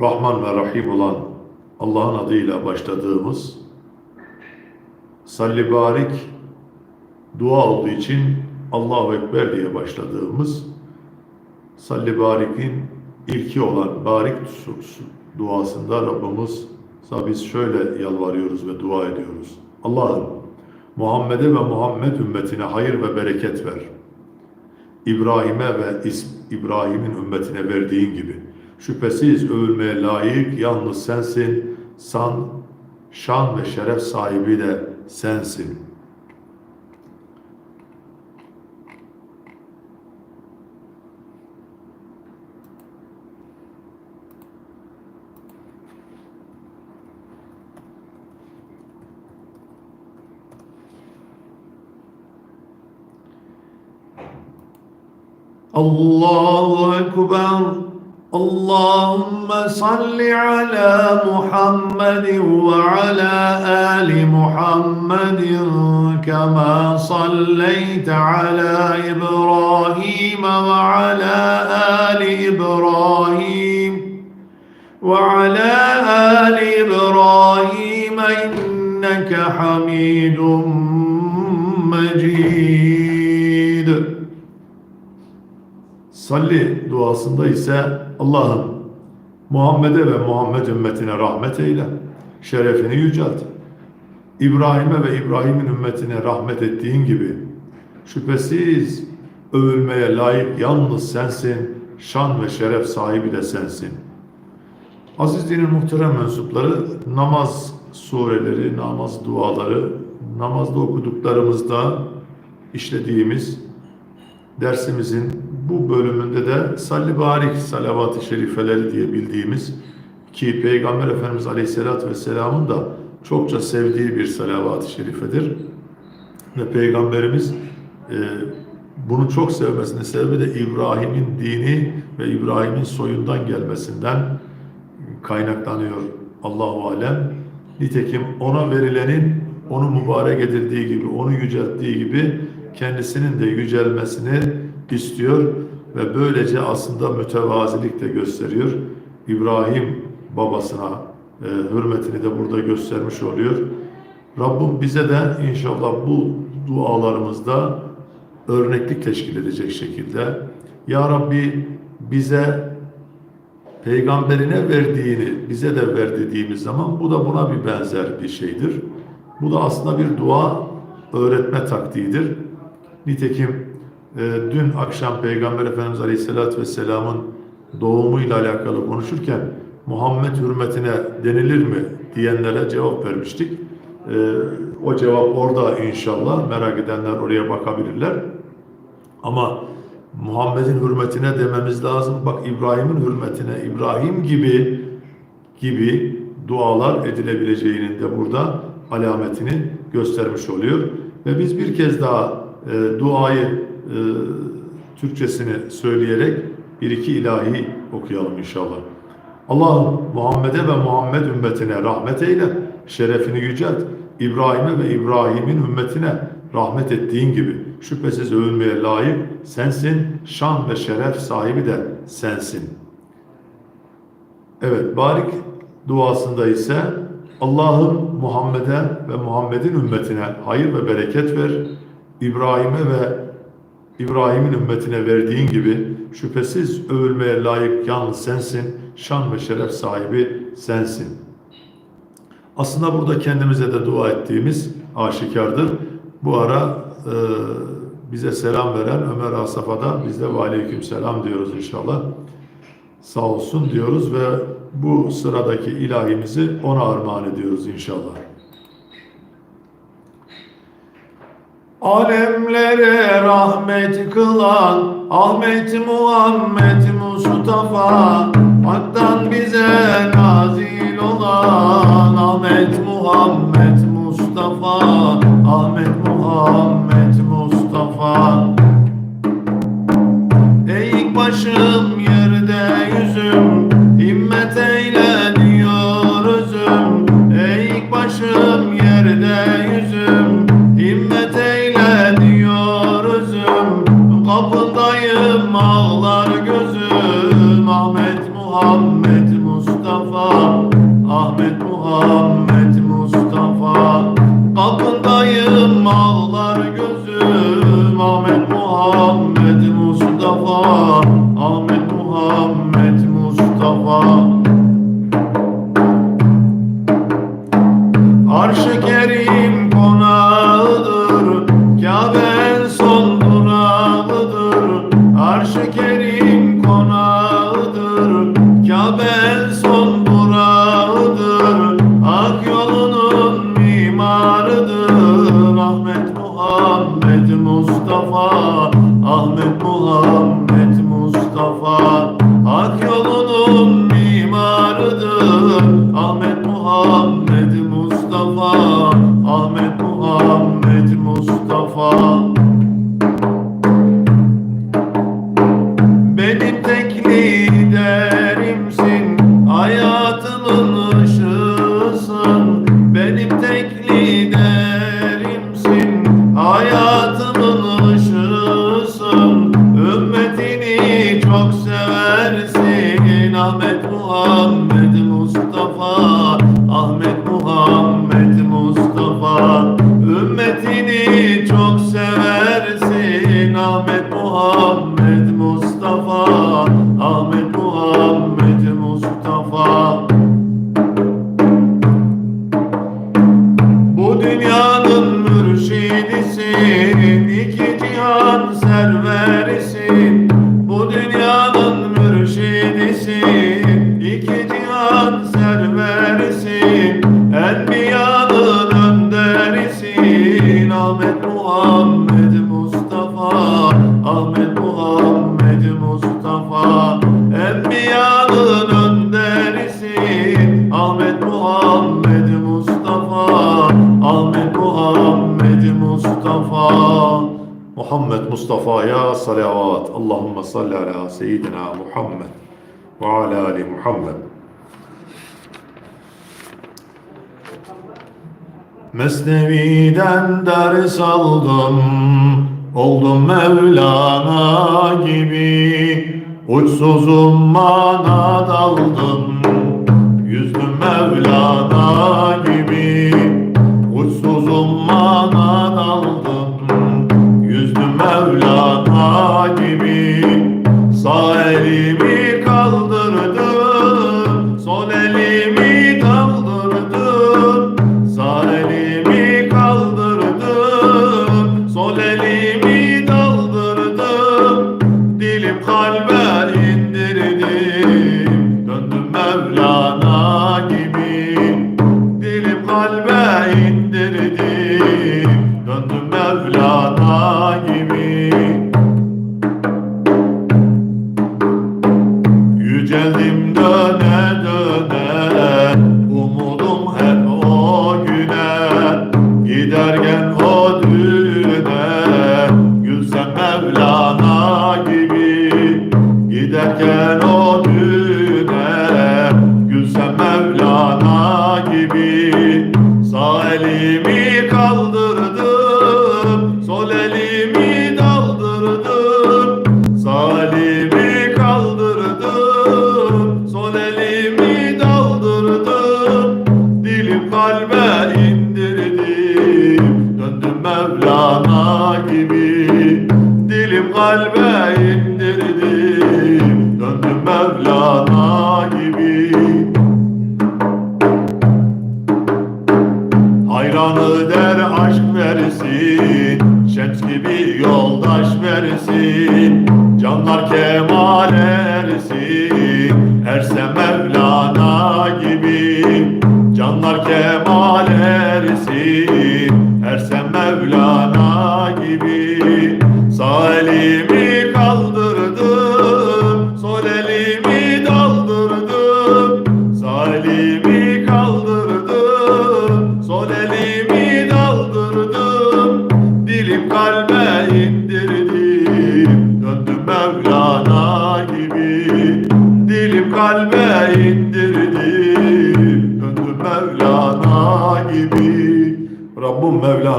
Rahman ve Rahim olan Allah'ın adıyla başladığımız Salli Barik dua olduğu için Allahu Ekber diye başladığımız Salli Barik'in ilki olan Barik duasında Rabbimiz biz şöyle yalvarıyoruz ve dua ediyoruz. Allah'ım Muhammed'e ve Muhammed ümmetine hayır ve bereket ver. İbrahim'e ve İbrahim'in ümmetine verdiğin gibi. Şüphesiz övülmeye layık yalnız sensin. San, şan ve şeref sahibi de sensin. Allahu Ekber اللهم صل على محمد وعلى آل محمد كما صليت على إبراهيم وعلى آل إبراهيم وعلى آل إبراهيم إنك حميد مجيد. Salli duasında ise Allah'ım Muhammed'e ve Muhammed ümmetine rahmet eyle, şerefini yücelt. İbrahim'e ve İbrahim'in ümmetine rahmet ettiğin gibi şüphesiz övülmeye layık yalnız sensin, şan ve şeref sahibi de sensin. Aziz dinin muhterem mensupları namaz sureleri, namaz duaları, namazda okuduklarımızda işlediğimiz dersimizin bu bölümünde de salli barik salavat-ı şerifeleri diye bildiğimiz ki Peygamber Efendimiz Aleyhisselatü Vesselam'ın da çokça sevdiği bir salavat-ı şerifedir. Ve Peygamberimiz e, bunu çok sevmesinin sebebi de İbrahim'in dini ve İbrahim'in soyundan gelmesinden kaynaklanıyor Allahu Alem. Nitekim ona verilenin onu mübarek edildiği gibi, onu yücelttiği gibi kendisinin de yücelmesini istiyor ve böylece aslında mütevazilik de gösteriyor. İbrahim babasına e, hürmetini de burada göstermiş oluyor. Rabbim bize de inşallah bu dualarımızda örneklik teşkil edecek şekilde Ya Rabbi bize peygamberine verdiğini bize de ver dediğimiz zaman bu da buna bir benzer bir şeydir. Bu da aslında bir dua öğretme taktiğidir. Nitekim dün akşam Peygamber Efendimiz Aleyhisselatü Vesselam'ın doğumuyla alakalı konuşurken Muhammed hürmetine denilir mi diyenlere cevap vermiştik. E, o cevap orada inşallah merak edenler oraya bakabilirler. Ama Muhammed'in hürmetine dememiz lazım. Bak İbrahim'in hürmetine, İbrahim gibi gibi dualar edilebileceğinin de burada alametini göstermiş oluyor. Ve biz bir kez daha e, duayı e, Türkçesini söyleyerek bir iki ilahi okuyalım inşallah. Allah'ım Muhammed'e ve Muhammed ümmetine rahmet eyle, şerefini yücelt. İbrahim'e ve İbrahim'in ümmetine rahmet ettiğin gibi şüphesiz övülmeye layık sensin, şan ve şeref sahibi de sensin. Evet, barik duasında ise Allah'ım Muhammed'e ve Muhammed'in ümmetine hayır ve bereket ver. İbrahim'e ve İbrahim'in ümmetine verdiğin gibi şüphesiz övülmeye layık yalnız sensin, şan ve şeref sahibi sensin. Aslında burada kendimize de dua ettiğimiz aşikardır. Bu ara e, bize selam veren Ömer Asaf'a da biz de aleyküm selam diyoruz inşallah. Sağ olsun diyoruz ve bu sıradaki ilahimizi ona armağan ediyoruz inşallah. Alemlere rahmet kılan Ahmet Muhammed Mustafa. Hak'tan bize nazil olan Ahmet Muhammed Mustafa. Ahmet Muhammed Mustafa. Eğik başım yerde yüzüm. Himmet eyle Mustafa'ya salavat. Allahümme salli ala seyyidina Muhammed ve ala ali Muhammed. Mesnevi'den ders aldım, oldum Mevlana gibi. Uçsuzum mana daldım, yüzdüm Mevlana gibi. Uçsuzum mana daldım. Mevla tacimi Sağ elim gibi Her sen Mevlana gibi Salimi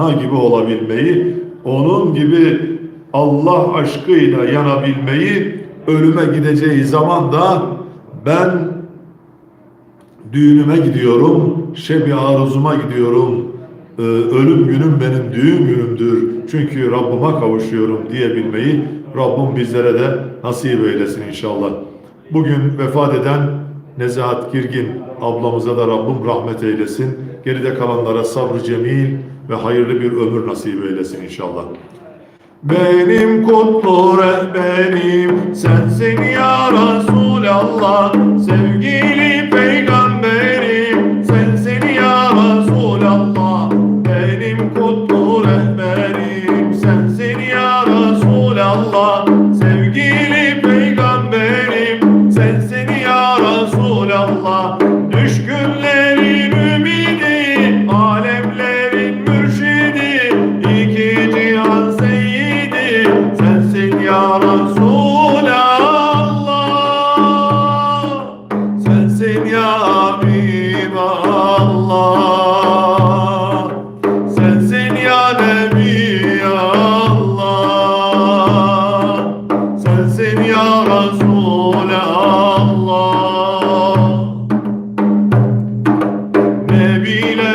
ana gibi olabilmeyi, onun gibi Allah aşkıyla yanabilmeyi, ölüme gideceği zaman da ben düğünüme gidiyorum, şebi aruzuma gidiyorum, ee, ölüm günüm benim düğün günümdür. Çünkü Rabbime kavuşuyorum diyebilmeyi Rabbim bizlere de nasip eylesin inşallah. Bugün vefat eden Nezahat Girgin ablamıza da Rabbim rahmet eylesin. Geride kalanlara sabrı cemil ve hayırlı bir ömür nasip eylesin inşallah. Benim kutlu rehberim sensin ya Resulallah Sevgili peygamberim bile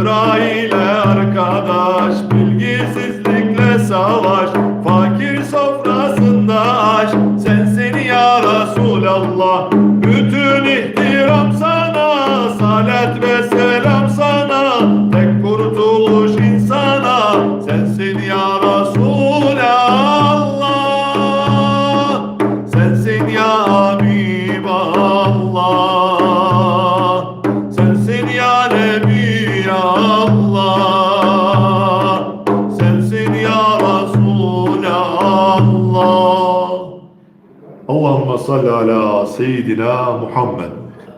Cebrail'e arkadaş, ala seyyidina Muhammed.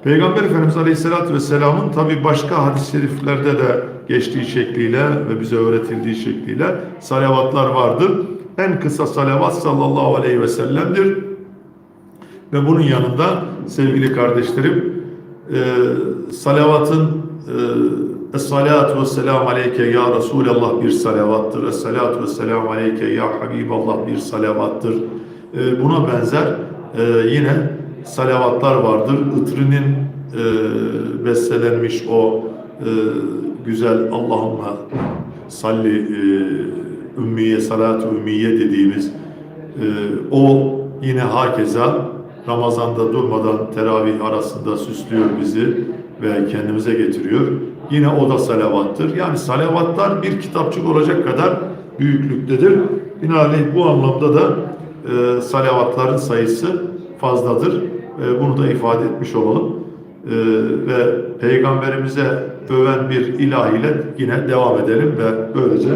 Peygamber Efendimiz Aleyhisselatü Vesselam'ın tabi başka hadis-i şeriflerde de geçtiği şekliyle ve bize öğretildiği şekliyle salavatlar vardır. En kısa salavat sallallahu aleyhi ve sellem'dir. Ve bunun yanında sevgili kardeşlerim e, salavatın e, Es-salatu ve selamu aleyke ya Resulallah bir salavattır. Es-salatu ve selamu aleyke ya Habiballah bir salavattır. E, buna benzer e, yine salavatlar vardır. Itrinin e, bestelenmiş o e, güzel Allahümme salli e, ümmiye salatu ümmiye dediğimiz e, o yine hakeza Ramazan'da durmadan teravih arasında süslüyor bizi ve kendimize getiriyor. Yine o da salavattır. Yani salavatlar bir kitapçık olacak kadar büyüklüktedir. Binaenaleyh bu anlamda da e, salavatların sayısı fazladır. E, bunu da ifade etmiş olalım. ve Peygamberimize öven bir ilahiyle yine devam edelim ve böylece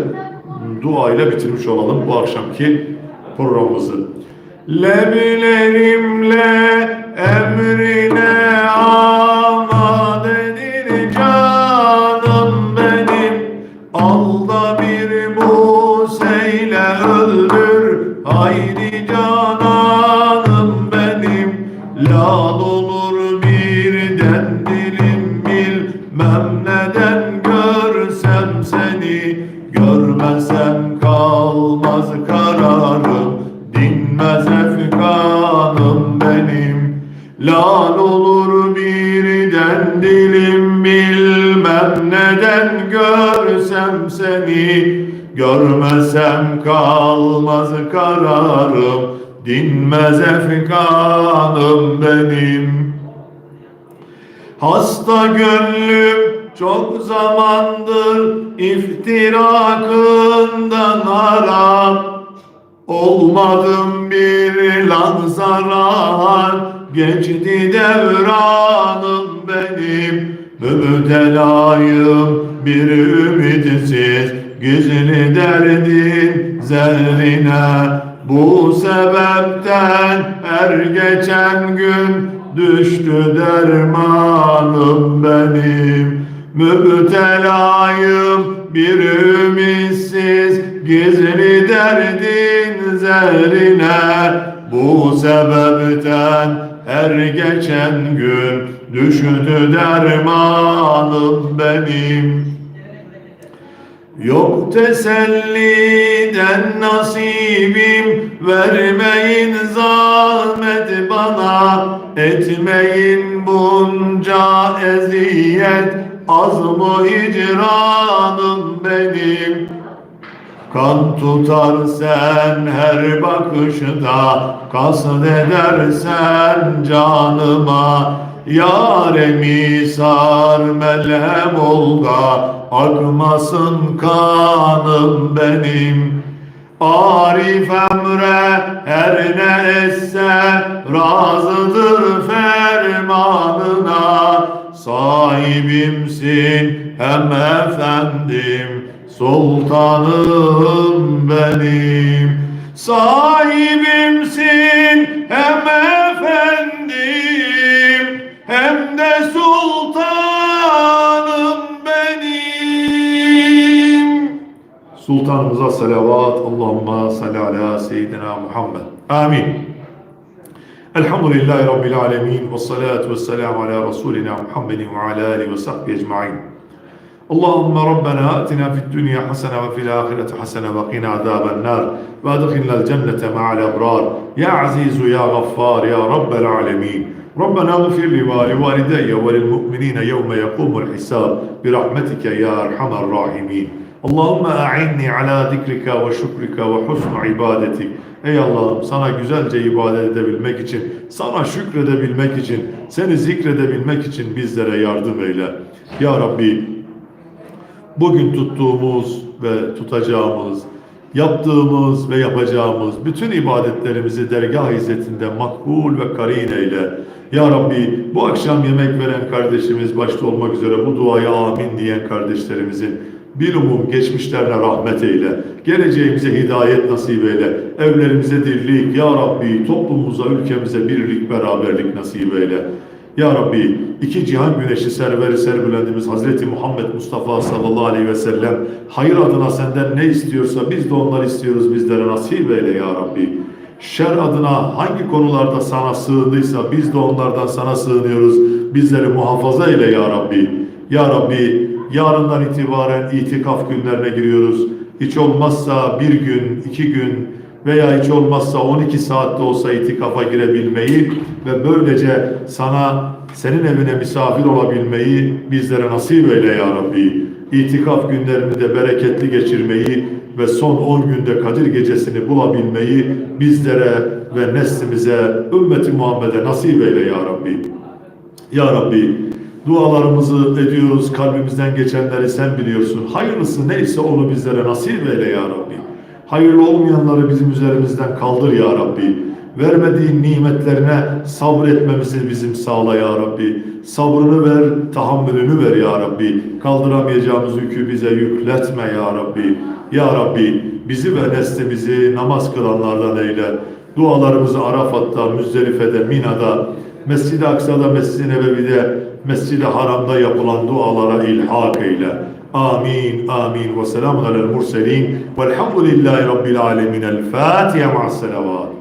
dua ile bitirmiş olalım bu akşamki programımızı. Leblerimle emrine amadedir seni Görmesem kalmaz kararım dinmez efkanım benim. Hasta gönlüm çok zamandır iftirakından harap Olmadım bir lanzaran Geçti devranım benim. Mübtelayım bir ümitsiz Gizli derdin zerrine. Bu sebepten her geçen gün Düştü dermanım benim. Mübtelayım bir ümitsiz Gizli derdin zerrine. Bu sebepten her geçen gün Düştü dermanım benim Yok teselliden nasibim Vermeyin zahmet bana. Etmeyin bunca eziyet Az mı hicranım benim Kan tutar sen her bakışta Kasd edersen canıma. Yaremi sar melhem ol Akmasın kanım benim. Arif emre her ne esse Razıdır fermanına. Sahibimsin hem efendim Sultanım benim Sahibimsin hem efendim Hem de sultanım benim. Sultanımıza salavat Allahümme salli ala seyyidina Muhammed. Amin. Elhamdülillahi Rabbil alemin. Ve salatu ve selamu ala Resulina Muhammedin ve ala alihi ve sahbihi ecma'in اللهم ربنا آتنا في الدنيا حسنة وفي الآخرة حسنة وقنا عذاب النار وادخلنا الجنة مع الأبرار يا عزيز يا غفار يا رب العالمين ربنا اغفر لي ولوالدي وللمؤمنين يوم يقوم الحساب برحمتك يا أرحم الراحمين اللهم أعني على ذكرك وشكرك وحسن عبادتك Ey Allah'ım sana güzelce ibadet edebilmek için, sana şükredebilmek için, seni zikredebilmek için bizlere yardım eyle. Ya Rabbi bugün tuttuğumuz ve tutacağımız, yaptığımız ve yapacağımız bütün ibadetlerimizi dergah izzetinde makbul ve karin eyle. Ya Rabbi bu akşam yemek veren kardeşimiz başta olmak üzere bu duaya amin diyen kardeşlerimizin bilumum geçmişlerine rahmet eyle. Geleceğimize hidayet nasip eyle. Evlerimize dirlik, Ya Rabbi toplumumuza, ülkemize birlik, beraberlik nasip eyle. Ya Rabbi iki cihan güneşi serveri serbülendimiz Hazreti Muhammed Mustafa sallallahu aleyhi ve sellem hayır adına senden ne istiyorsa biz de onları istiyoruz bizlere nasip eyle ya Rabbi. Şer adına hangi konularda sana sığındıysa biz de onlardan sana sığınıyoruz. Bizleri muhafaza eyle ya Rabbi. Ya Rabbi yarından itibaren itikaf günlerine giriyoruz. Hiç olmazsa bir gün, iki gün veya hiç olmazsa 12 saatte olsa itikafa girebilmeyi ve böylece sana senin evine misafir olabilmeyi bizlere nasip eyle ya Rabbi. İtikaf günlerini de bereketli geçirmeyi ve son 10 günde Kadir gecesini bulabilmeyi bizlere ve neslimize, ümmeti Muhammed'e nasip eyle ya Rabbi. Ya Rabbi dualarımızı ediyoruz, kalbimizden geçenleri sen biliyorsun. Hayırlısı neyse onu bizlere nasip eyle ya Rabbi. Hayırlı olmayanları bizim üzerimizden kaldır ya Rabbi. vermediğin nimetlerine sabretmemizi bizim sağla ya Rabbi. Sabrını ver, tahammülünü ver ya Rabbi. Kaldıramayacağımız yükü bize yükletme ya Rabbi. Ya Rabbi bizi ve neslimizi namaz kılanlardan eyle. Dualarımızı Arafat'ta, Müzdelife'de, Mina'da, Mescid-i Aksa'da, Mescid-i Nebevi'de, Mescid-i Haram'da yapılan dualara ilhak eyle. آمين آمين. وسلام على المرسلين. والحمد لله رب العالمين. الفاتحة مع الصلوات.